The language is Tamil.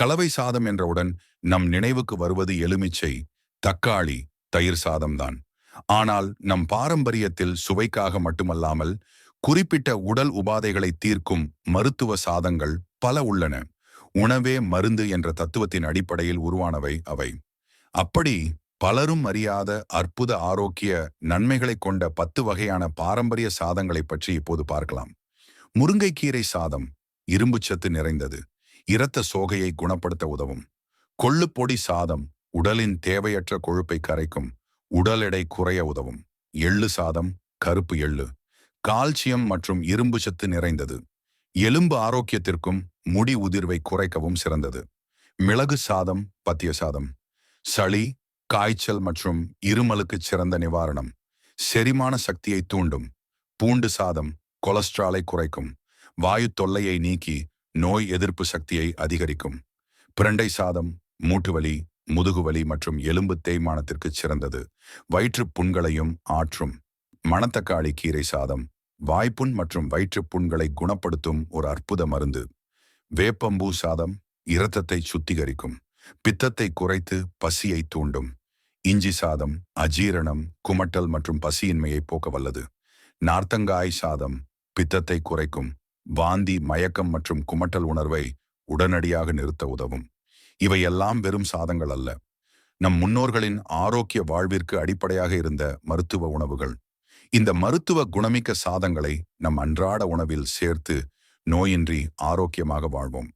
கலவை சாதம் என்றவுடன் நம் நினைவுக்கு வருவது எலுமிச்சை தக்காளி தயிர் சாதம்தான். ஆனால் நம் பாரம்பரியத்தில் சுவைக்காக மட்டுமல்லாமல் குறிப்பிட்ட உடல் உபாதைகளை தீர்க்கும் மருத்துவ சாதங்கள் பல உள்ளன. உணவே மருந்து என்ற தத்துவத்தின் அடிப்படையில் உருவானவை அவை. அப்படி பலரும் அறியாத அற்புத ஆரோக்கிய நன்மைகளை கொண்ட பத்து வகையான பாரம்பரிய சாதங்களை பற்றி இப்போது பார்க்கலாம். முருங்கைக்கீரை சாதம் இரும்புச்சத்து நிறைந்தது. இரத்த சோகையை குணப்படுத்த உதவும். கொள்ளுப்பொடி சாதம் உடலின் தேவையற்ற கொழுப்பை கரைக்கும் உடல் எடை குறைய உதவும். எள்ளு சாதம் கருப்பு எள்ளு. கால்சியம் மற்றும் இரும்பு சத்து நிறைந்தது. எலும்பு ஆரோக்கியத்திற்கும் முடி உதிர்வை குறைக்கவும் சிறந்தது. மிளகு சாதம் பத்திய சாதம். சளி காய்ச்சல் மற்றும் இருமலுக்கு சிறந்த நிவாரணம். செரிமான சக்தியை தூண்டும். பூண்டு சாதம் கொலஸ்ட்ராலை குறைக்கும். வாயு தொல்லையை நீக்கி நோய் எதிர்ப்பு சக்தியை அதிகரிக்கும். பிரண்டை சாதம் மூட்டுவலி முதுகுவலி மற்றும் எலும்பு தேய்மானத்திற்கு சிறந்தது. வயிற்றுப் புண்களையும் ஆற்றும். மணத்தக்காளி கீரை சாதம் வாய்ப்புண் மற்றும் வயிற்றுப் புண்களை குணப்படுத்தும் ஒரு அற்புத மருந்து. வேப்பம்பூ சாதம் இரத்தத்தை சுத்திகரிக்கும். பித்தத்தை குறைத்து பசியை தூண்டும். இஞ்சி சாதம் அஜீரணம் குமட்டல் மற்றும் பசியின்மையை போக்க வல்லது. நார்த்தங்காய் சாதம் பித்தத்தை குறைக்கும். வாந்தி மயக்கம் மற்றும் குமட்டல் உணர்வை உடனடியாக நிறுத்த உதவும். இவையெல்லாம் வெறும் சாதங்கள் அல்ல. நம் முன்னோர்களின் ஆரோக்கிய வாழ்விற்கு அடிப்படையாக இருந்த மருத்துவ உணவுகள். இந்த மருத்துவ குணமிக்க சாதங்களை நம் அன்றாட உணவில் சேர்த்து நோயின்றி ஆரோக்கியமாக வாழ்வோம்.